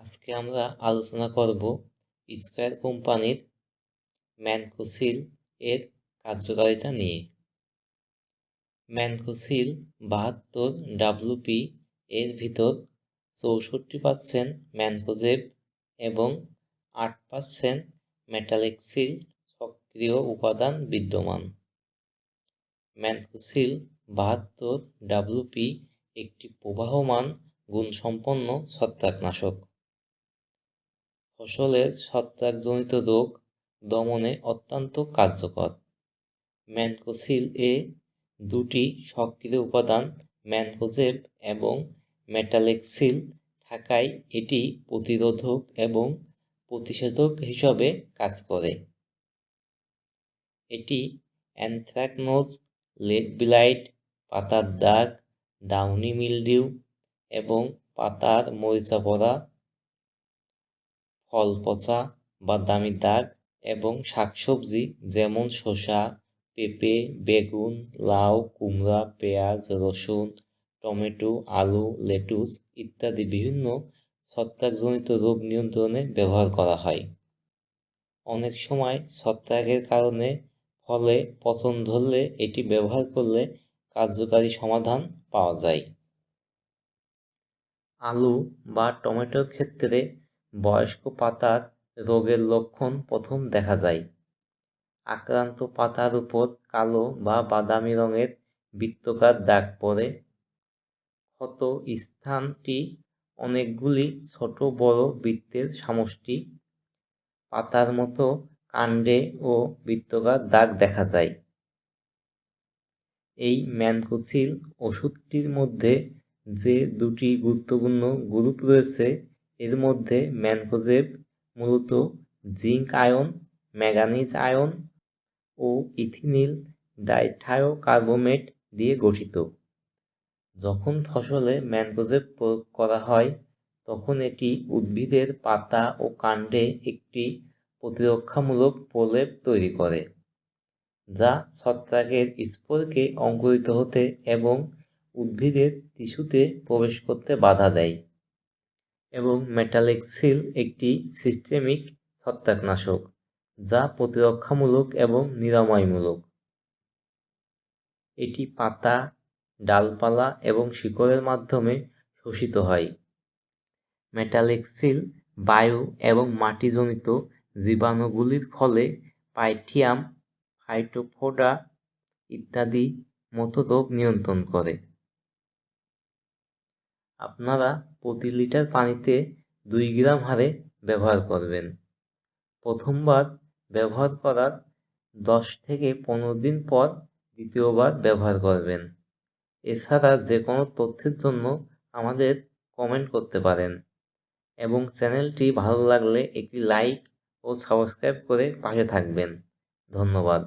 আজকে আমরা আলোচনা করব স্কোয়ার কোম্পানির ম্যানকোসিল এর কার্যকারিতা নিয়ে। ম্যানকোসিল বাহাত্তর ডাব্লুপি এর ভিতর চৌষট্টি পার্সেন্ট ম্যানকোজেব এবং আট পার্সেন্ট মেটালেক্সিল সক্রিয় উপাদান বিদ্যমান। ম্যানকোসিল বাহাত্তর ডাব্লুপি একটি প্রবাহমান, গুণসম্পন্ন ছত্রাকনাশক। ফসলের ছত্রাকজনিত রোগ দমনে অত্যন্ত কার্যকর। ম্যানকোসিল এ দুটি সক্রিয় উপাদান, ম্যানকোজেব এবং মেটালেক্সিল, থাকায় এটি প্রতিরোধক এবং প্রতিষেধক হিসাবে কাজ করে। এটি অ্যানথ্রাকনোজ, লেড ব্লাইট, পাতার দাগ, ডাউনি মিলডিউ এবং পাতার মরিচা পড়া ফল পচা বাদামি দাগ এবং শাকসবজি যেমন শসা, পেঁপে, বেগুন, লাউ, কুমড়া, পেঁয়াজ, রসুন, টমেটো, আলু, লেটুস ইত্যাদি বিভিন্ন ছত্রাকজনিত রোগ নিয়ন্ত্রণে ব্যবহার করা হয়। অনেক সময় ছত্রাকের কারণে ফলে পচন ধরলে এটি ব্যবহার করলে কার্যকারী সমাধান পাওয়া যায়। আলু বা টমেটোর ক্ষেত্রে বয়স্ক পাতার রোগের লক্ষণ প্রথম দেখা যায়। আক্রান্ত পাতার উপর কালো বা বাদামি রঙের বৃত্তকার দাগ পড়ে। ক্ষত স্থানটি অনেকগুলি ছোট বড় বৃত্তের সমষ্টি। পাতার মতো কাণ্ডে ও বৃত্তকার দাগ দেখা যায়। এই ম্যানকোসিল ওষুধটির মধ্যে যে দুটি গুরুত্বপূর্ণ গ্রুপ রয়েছে এর মধ্যে ম্যানকোজেব মূলত জিঙ্ক আয়ন, ম্যাগানিজ আয়ন ও ইথিনিল ডাইথায়োকার্বোমেট দিয়ে গঠিত। যখন ফসলে ম্যানকোজেব প্রয়োগ করা হয়, তখন এটি উদ্ভিদের পাতা ও কাণ্ডে একটি প্রতিরক্ষামূলক প্রলেপ তৈরি করে, যা ছত্রাকের স্পোরকে অঙ্কুরিত হতে এবং উদ্ভিদের টিস্যুতে প্রবেশ করতে বাধা দেয়। এবং মেটালেক্সিল একটি সিস্টেমিক ছত্রাকনাশক, যা প্রতিরক্ষামূলক এবং নিরাময়মূলক। এটি পাতা, ডালপালা এবং শিকড়ের মাধ্যমে শোষিত হয়। মেটালেক্সিল বায়ু এবং মাটিজনিত জীবাণুগুলির ফলে পাইথিয়াম, ফাইটোফোডা ইত্যাদি মতো রোগ নিয়ন্ত্রণ করে। আপনারা প্রতি লিটার পানিতে দুই গ্রাম হারে ব্যবহার করবেন। প্রথমবার ব্যবহার করার দশ থেকে পনেরো দিন পর দ্বিতীয়বার ব্যবহার করবেন। এছাড়া যে কোনো তথ্যের জন্য আমাদের কমেন্ট করতে পারেন। এবং চ্যানেলটি ভালো লাগলে একটি লাইক ও সাবস্ক্রাইব করে পাশে থাকবেন। ধন্যবাদ।